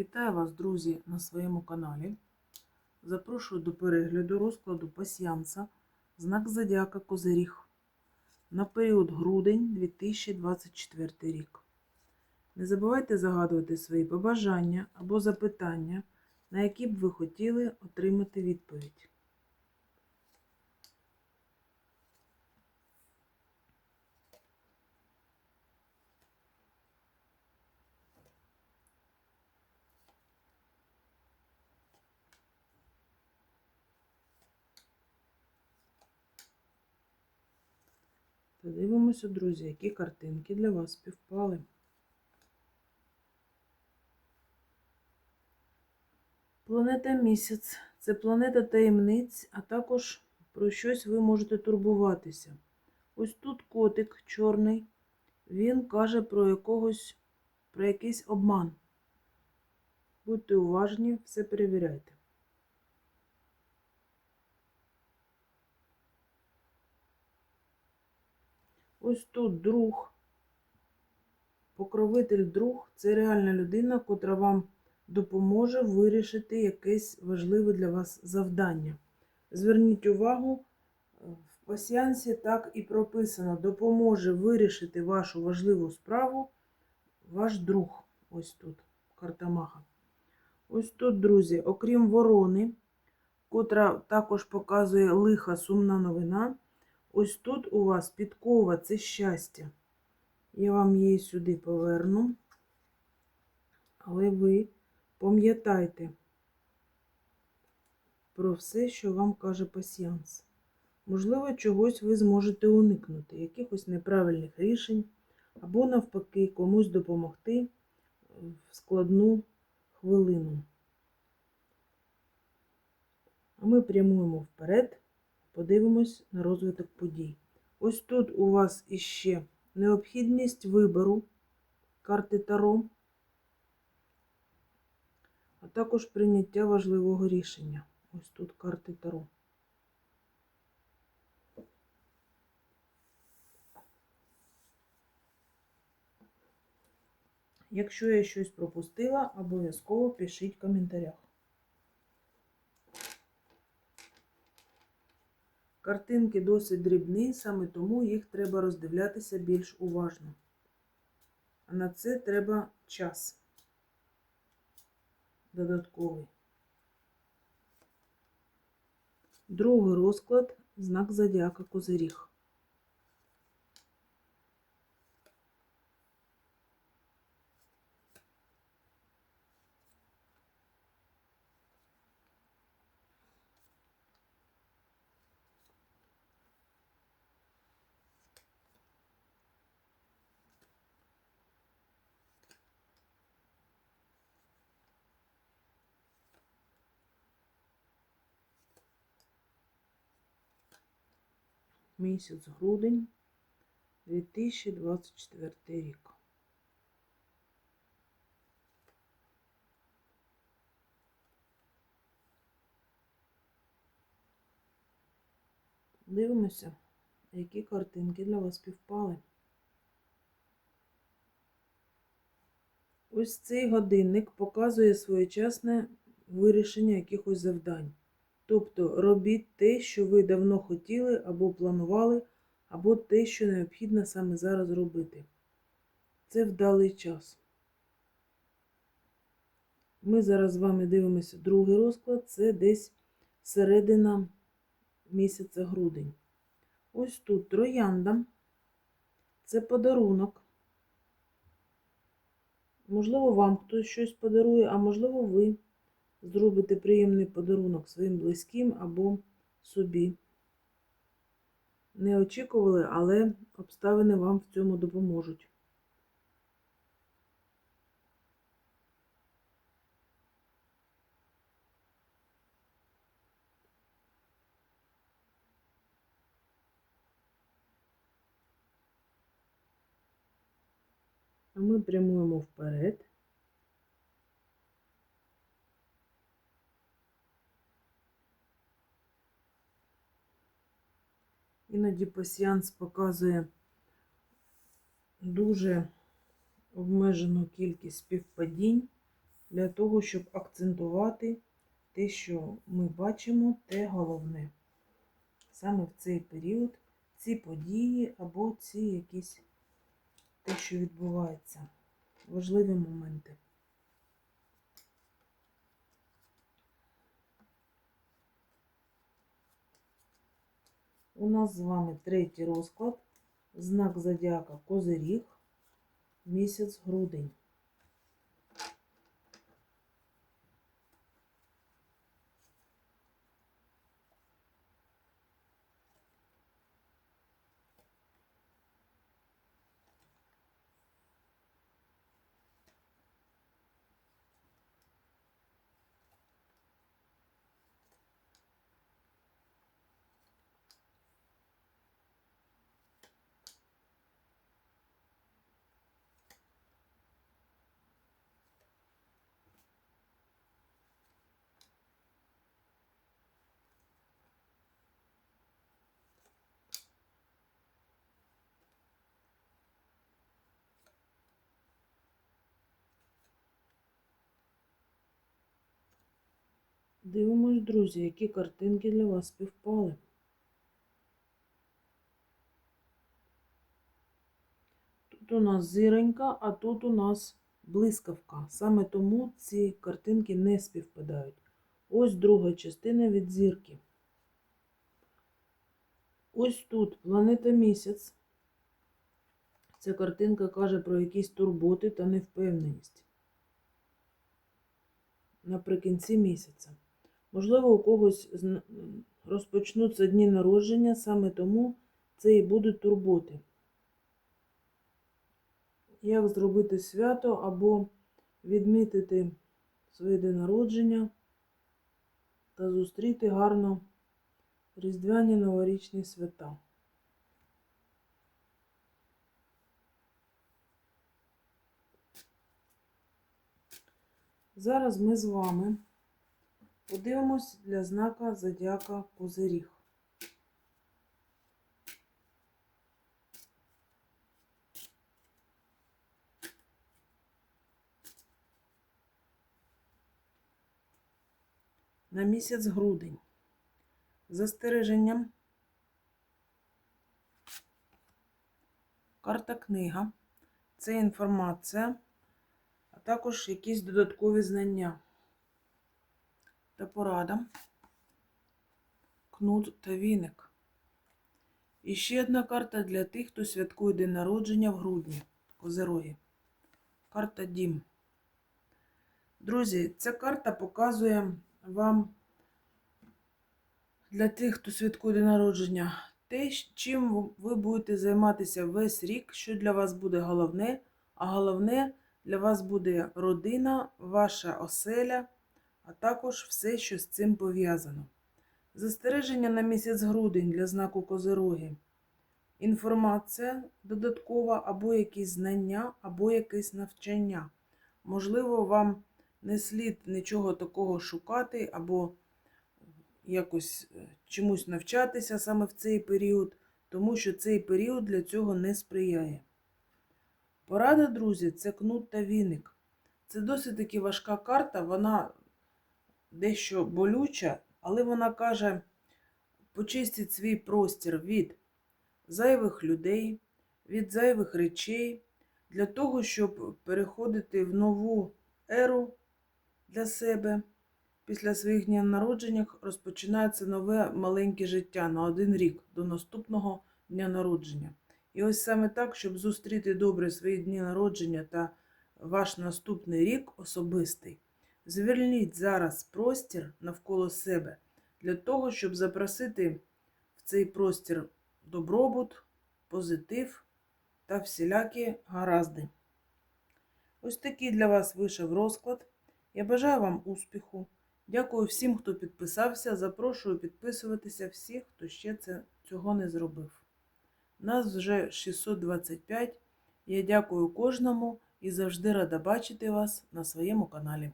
Вітаю вас, друзі, на своєму каналі. Запрошую до перегляду розкладу пасіянса знак Зодіака Козиріг на період грудень 2024 рік. Не забувайте загадувати свої побажання або запитання, на які б ви хотіли отримати відповідь. Подивимося, друзі, які картинки для вас співпали. Планета місяць це планета таємниць, а також про щось ви можете турбуватися. Ось тут котик чорний, він каже про якогось, про якийсь обман. Будьте уважні, все перевіряйте. Ось тут друг, покровитель друг це реальна людина, котра вам допоможе вирішити якесь важливе для вас завдання. Зверніть увагу, в пасіянсі так і прописано: допоможе вирішити вашу важливу справу ваш друг. Ось тут, карта Мага. Ось тут, друзі, окрім ворони, котра також показує лиха сумна новина. Ось тут у вас підкова це щастя. Я вам її сюди поверну. Але ви пам'ятайте про все, що вам каже пасіянс. Можливо, чогось ви зможете уникнути, якихось неправильних рішень, або, навпаки, комусь допомогти в складну хвилину. А ми прямуємо вперед подивимось на розвиток подій. Ось тут у вас іще необхідність вибору карти Таро, а також прийняття важливого рішення. Ось тут карти Таро. Якщо я щось пропустила, обов'язково пишіть в коментарях. Картинки досить дрібні, саме тому їх треба роздивлятися більш уважно. А на це треба час додатковий. Другий розклад знак зодіака Козиріг. Місяць грудень 2024 рік. Дивимося, які картинки для вас співпали. Ось цей годинник показує своєчасне вирішення якихось завдань. Тобто робіть те, що ви давно хотіли або планували, або те, що необхідно саме зараз робити. Це вдалий час. Ми зараз з вами дивимося другий розклад, це десь середина місяця грудень. Ось тут троянда. Це подарунок. Можливо, вам хтось щось подарує, а можливо, ви зробите приємний подарунок своїм близьким або собі. Не очікували, але обставини вам в цьому допоможуть. А ми прямуємо вперед. Іноді пасіянс показує дуже обмежену кількість співпадінь. для того, щоб акцентувати те, що ми бачимо, те головне. Саме в цей період ці події або ці якісь те, що відбувається, важливі моменти. У нас з вами третій розклад, знак зодіака Козиріг, місяць грудень. Дивимось, друзі, які картинки для вас співпали. Тут у нас зиронька, а тут у нас блискавка. Саме тому ці картинки не співпадають. Ось друга частина від зірки. Ось тут планета місяць. Ця картинка каже про якісь турботи та невпевненість наприкінці місяця. Можливо, у когось розпочнуться дні народження, саме тому це і будуть турботи. Як зробити свято або відмітити своє день народження та зустріти гарно різдвяні новорічні свята. Зараз ми з вами подивимось для знака Зодіака Козиріг. На місяць грудень. Застереженням. Карта книга. Це інформація а також якісь додаткові знання та порада, кнут та віник. І ще одна карта для тих, хто святкує день народження в грудні, Козероги. Карта Дім. Друзі, ця карта показує вам для тих, хто святкує день народження, те, чим ви будете займатися весь рік, що для вас буде головне, а головне для вас буде родина, ваша оселя, а також все, що з цим пов'язано. Застереження на місяць грудень для знаку Козироги. Інформація додаткова, або якісь знання, або якесь навчання. Можливо, вам не слід нічого такого шукати, або якось е, чомусь навчатися саме в цей період, тому що цей період для цього не сприяє. Порада, друзі, це кнут та віник. Це досить таки важка карта, вона дещо болюча, але вона каже: почистіть свій простір від зайвих людей, від зайвих речей, для того, щоб переходити в нову еру для себе. Після своїх днів народження розпочинається нове маленьке життя на один рік до наступного дня народження. І ось саме так, щоб зустріти добре свої дні народження та ваш наступний рік особистий, звільніть зараз простір навколо себе для того, щоб запросити в цей простір добробут, позитив та всілякі гаразди. Ось такий для вас вийшов розклад. Я бажаю вам успіху. Дякую всім, хто підписався. Запрошую підписуватися всіх, хто ще це, цього не зробив. Нас вже 625. Я дякую кожному і завжди рада бачити вас на своєму каналі.